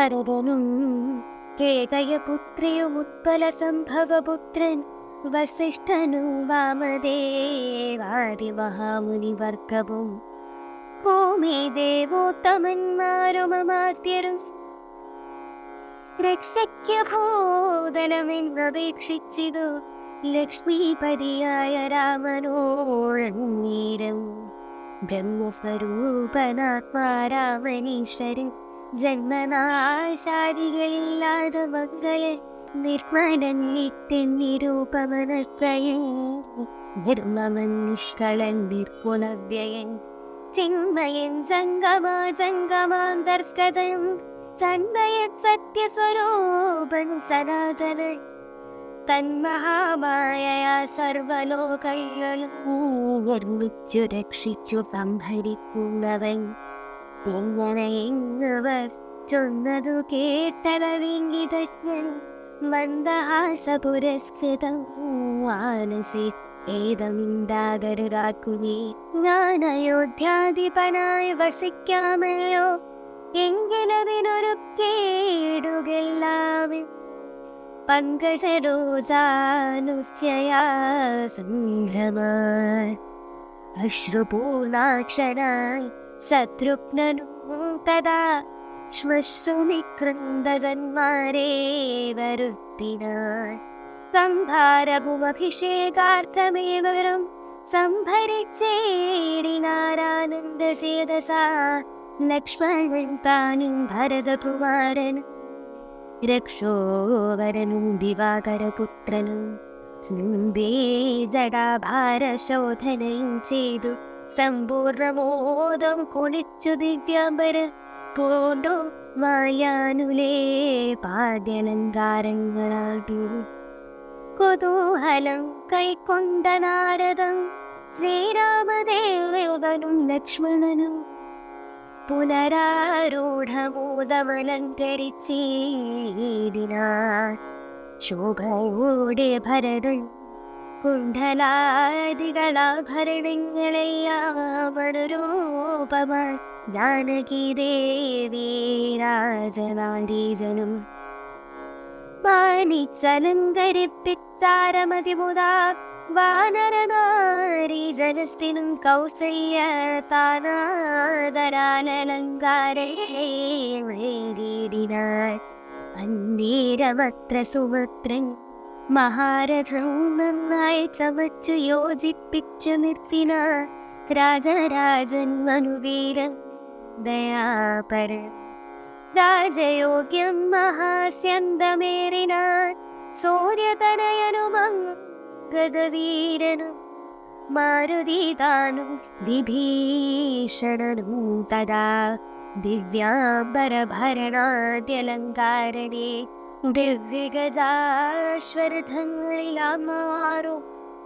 ഭരതനും കേകയപുത്രിയും ഉത്പല സംഭവപുത്രൻ വസിഷ്ഠനും വാമദേവാദി മഹാമുനിവർഗവും ഭൂമി ദേവോത്തമന്മാരും അമാത്യരും രക്ഷയ്ക്ക് ഭൂതനമെന്നപേക്ഷിച്ചിതു ലക്ഷ്മീപതിയായ രാമനോഴന്നീരം ബ്രഹ്മസ്വരൂപനാത്മാരാമനീശ്വരൻ ജന്മനാശാദികളില്ലാതെ മംഗയൻ നിർമ്മലൻ നിത്യൻ നിരൂപമനത്രയൻ നിർമ്മമൻ നിഷ്കളൻ നിർഗുണവ്യയൻ ചിന്മയൻ ജംഗമാ ജംഗമാന്തർഗതം തന്മയ സത്യസ്വരൂപൻ സനാതനൻ തന്മഹാമായ സർവലോകങ്ങളും നിർമ്മിച്ചു രക്ഷിച്ചു സംഭരിക്കുന്നവൻ എങ്ങനെ എങ്ങവർ ചൊന്നതു കേട്ടലവിംഗിതജ്ഞൻ മന്ദഹാസ പുരസ്കൃതം മാനസി ഏതമിണ്ടാകരുതാക്കുമേ ഞാൻ അയോധ്യാധിപനായി വസിക്കാമല്ലോ. എങ്കിലതിനൊരു കേടുകെല്ലാവൻ പങ്കജരോജാനുഷ്യയാ സംഭ്രമാൻ അശ്രുപൂർണാക്ഷരായി ശത്രുഘ്നനും തഥാ ശ്മശ്രുമികൃന്ദജന്മാരേ വരുത്തിനാൻ. സംഭാരഭുമഭിഷേകാർത്ഥമേവരും സംഭരിച്ചേടിനാരാനന്ദചേതസാ ലക്ഷ്മണൻ താനും ഭരതകുമാരൻ രക്ഷോവരനും ദിവാകരപുത്രനും ജടാഭാരശോധനയും ചെയ്തു. സമ്പൂർണമോദം കുളിച്ചു ദിവ്യാംബര പൂണ്ടു മായാനുലേ പാദ്യലങ്കാരങ്ങളാടു കുതൂഹലം കൈക്കൊണ്ട നാരദം ശ്രീരാമദേവനും ലക്ഷ്മണനും പുനരാരൂഢമൂതമലങ്കരിച്ചീടിനാർ ശോഭയോടെ ഭരതൻ കുണ്ഡലാദികളാഭരണങ്ങളെയാവണരൂപമായി ജാനകി ദേവി രാജനാരീജനും മാനിച്ചലങ്കരിപ്പിച്ചാരമതിമുതാ വാനരനാരി ജനസ്ഥിനും കൗസല്യ താനാദരാലങ്കാരേടിനാൾ അന്നീരമത്ര സുമത്രൻ മഹാരഥം നന്നായി ചമച്ചു യോജിപ്പിച്ചു നിർത്തിന രാജരാജൻ മനുവീരൻ. ദയാപരൻ. രാജയോഗ്യം മഹാസ്യന്തമേറിനാൻ സൂര്യതനയനുമങ്ങ് ഗതവീരനും. മാരുതീതാനും വിഭീഷണനും തദാ ദിവ്യാംബരഭരണാദ്യലങ്കാരനെ ദിവ്യഗജാശ്വരഥങ്ങളിലാമാറു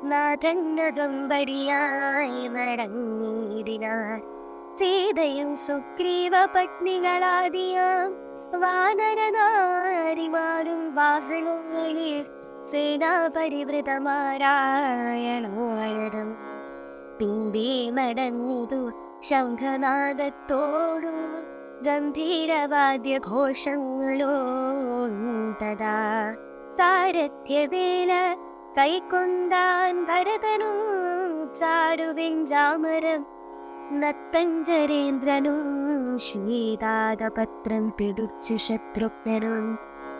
നാഥന്നകമ്പടിയായി നടങ്ങിടിനാർ സീതയും സുഗ്രീവ പത്നികളാദിയാം വാനരനാരിമാരും വാഹനങ്ങളിൽ സേനാപരിവൃതമാരായണോഴം പിമ്പേ നടന്നിതു ശംഖനാദത്തോടും ഗംഭീരവാദ്യഘോഷങ്ങളോടും തഥാ സാരഥ്യവേല കൈക്കൊണ്ടാൻ ഭരതനും ചാരുവെഞ്ചാമരം നത്തഞ്ചരേന്ദ്രനും ശ്വേതാതപത്രം പിടിച്ചു ശത്രുഘ്നനും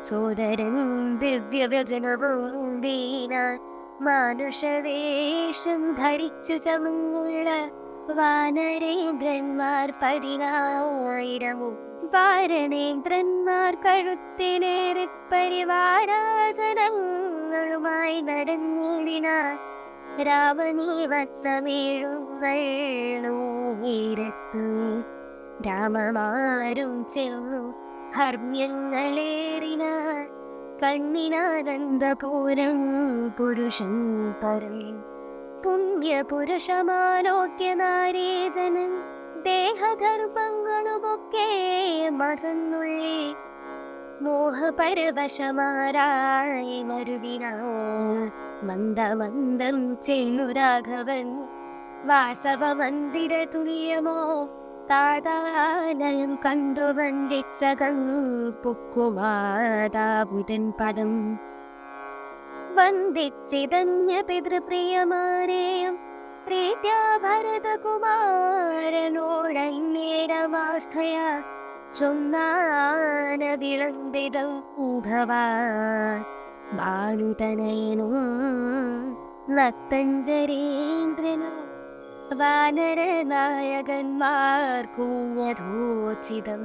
സോദരൻ ദിവ്യവ്യജനവും വീണ മാനുഷവേഷം ധരിച്ചു ചമങ്ങുള്ള വാനരേന്ദ്രന്മാർ പതിനായിരവും വാരണേന്ദ്രന്മാർ കഴുത്തിലേറെ പരിവാരാസനങ്ങളുമായി നടന്നിടിനാർ രാവണീ വട്ടമേഴും വെള്ളൂരത്തു രാമമാരും ചെന്നു ഹർമ്യങ്ങളേറിനാർ കണ്ണിനാനന്ദപൂരം പുരുഷൻ പറയും. പുണ്യപുരുഷമാലോക്യ നാരേജനൻ ദേഹധർമ്മങ്ങളുമൊക്കെ മറന്നുള്ളി മോഹപരവശമാരായി മരുവിനാ മന്ദമന്ദം ചെയ്യുന്നു രാഘവൻ. വാസവ മന്ദിര തുല്യമോ താതാലയം കണ്ടു വണ്ടിച്ചകൾ പൊക്കുമാതാ ബുധൻ പദം. വന്ദിച്ചിതന്യ പിതൃപ്രിയമാരെയും പ്രീത്യാ ഭരതകുമാരനോടന്നേരമാസ്ഥയ ചൊന്നാന വിളംബിതം ഭവാൻ ഭാനുതനയനും നത്തഞ്ചരേന്ദ്രനും വാനരനായകന്മാർക്കൂഞ്ഞതോചിതം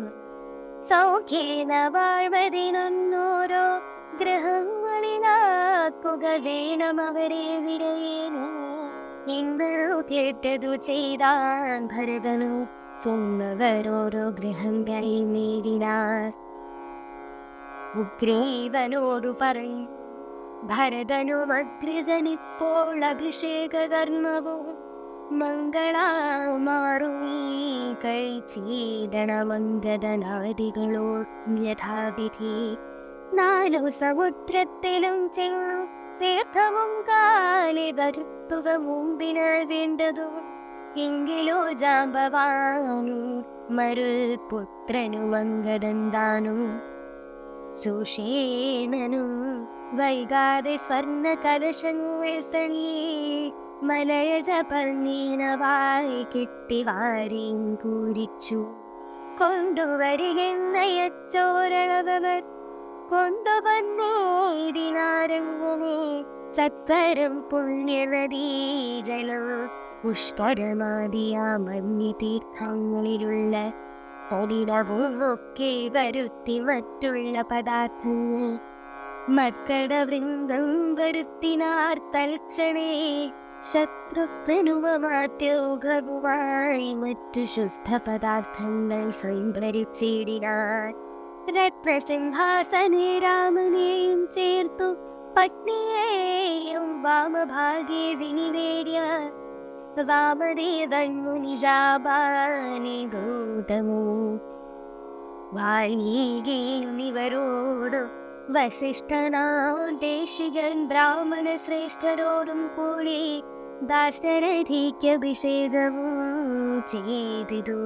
സൗഖ്യേന വാഴ്വതിനൊന്നോരോ ഗ്രഹങ്ങളിലാക്കുക വേണം അവരെ വിരയേനു ഇന്ന് കേട്ടതു ചെയ്താൻ ഭരതനു ചൊന്നവരോരോ ഗ്രഹങ്ങളിൽ നേരിനാർ ഉഗ്രീവനോടു പറഞ്ഞു ഭരതനും അഗ്രജനിപ്പോൾ അഭിഷേക കർമ്മവും മംഗളമാറുമീ കഴിച്ചീതണമംഗതനാദികളോ യഥാവിധി നാലു സമുദ്രത്തിലും തീർത്ഥവും കാലി വരുത്തുക മുമ്പിനേണ്ടതും എങ്കിലോ ജാമ്പവാനു മരുപുത്രനു മങ്കടന്താനും സുഷേണനും വൈകാതെ സ്വർണ കലശങ്ങൾ സണിയേ മലയജ പർണീനവായി കിട്ടി വാരിയും കൂരിച്ചു. കൊണ്ടുവരികെന്നയച്ചോരളവർ കൊണ്ടുവന്നേതിനാരങ്ങനെ സത്വരം പുണ്യനദീ ജലം. പുഷ്കരമാതിയ മഞ്ഞി തീർത്ഥങ്ങളിലുള്ള ഒരിടവും വരുത്തി മറ്റുള്ള പദാർത്ഥങ്ങൾ. മക്കളുടെ വൃന്ദം വരുത്തിനാർ തൽക്ഷണേ. ശത്രുഘ്നുമാറ്റുമായി മറ്റു ശുദ്ധ പദാർത്ഥങ്ങൾ സംഭരിച്ചിടിനാർ രത്നസിംഹാസനെ രാമനെയും ചേർത്തു. പത്നിയെയും വാമഭാഗ്യ വിനിവേര്യ വാമദേവൻ മുനിജാബാനി ഗൗതമോ. വാൽമീകിവരോട് വസിഷ്ഠനാദേശികൻ ബ്രാഹ്മണ ശ്രേഷ്ഠരോടും കൂടി ദാശരഥിക്കഭിഷേകവും ചെയ്തിതു.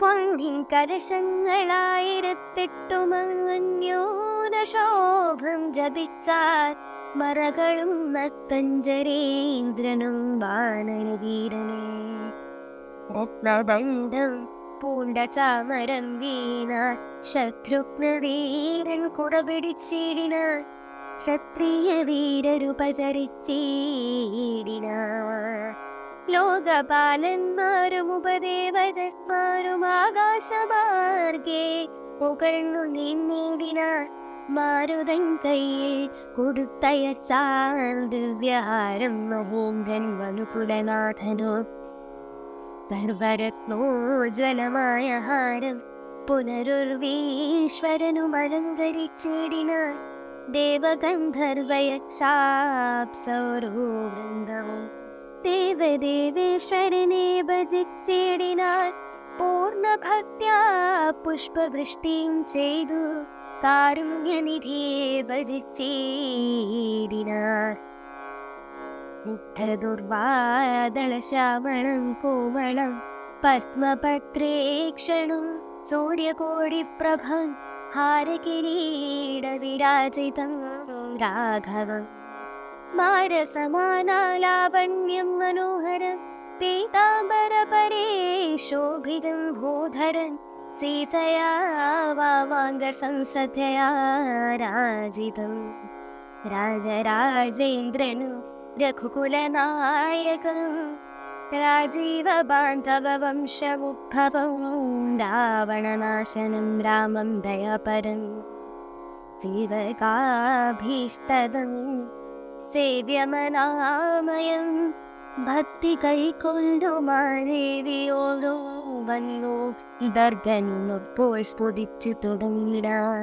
പൊന്നിൻ കലശങ്ങളായിരത്തെട്ടുമന്യോനശോഭം ജപിച്ചാൽ മറകളും നത്തഞ്ചരേന്ദ്രനും വാനരവീരനെ രത്നബന്ധം പൂണ്ട ചാമരം വീണ ശത്രുഘ്നവീരൻ കുടപിടിച്ചിടിന ക്ഷത്രിയ വീരരുപചരിച്ചീടിന ലോകപാലന്മാരും ഉപദേവതന്മാരും ആകാശമാർഗേ പുകഴ്ന്നു നിന്നിടിന മാരുതൻ കയ്യിൽ കൊടുത്തയച്ചാൽ വനുകുലനാഥനോ സർവരത്നോജ്വലമായ ഹാരം പുനരുർവീശ്വരനും അലങ്കരിച്ചിടിന ദേവഗന്ധർവയക്ഷാപ്സൗരോ വൃന്ദവും ദേവദേവേശ്വരനെ ഭജിച്ചിടിനാൽ പൂർണഭക്ത്യാ പുഷ്പവൃഷ്ടിയും ചെയ്തു. കാരുണ്യനിധിയെ ഭജിച്ചേടിനാർ. മുഗ്ധദുർവാദളശ്യാമളം കോവളം പത്മപത്രേക്ഷണം സൂര്യകോടിപ്രഭം ഹാരകിരീടവിരാജിതം രാഘവം. मारसमानालावण्यं मनोहरं पीताबरपरेशोभिजं होधरन् सीतया वा माङ्गसंसधया राजितं। राजराजेन्द्रन् रघुकुलनायकं राजीवबान्धववंशमुद्भवं रावणनाशनं रामं दयापरं जीवकाभीष्टदम् സേവ്യമനാമയം ഭക്തി കൈക്കൊണ്ടു മാദേവിയോടും വന്നു ദർഗനൊപ്പോൾ സ്ഫുരിച്ചു തുടങ്ങിനാർ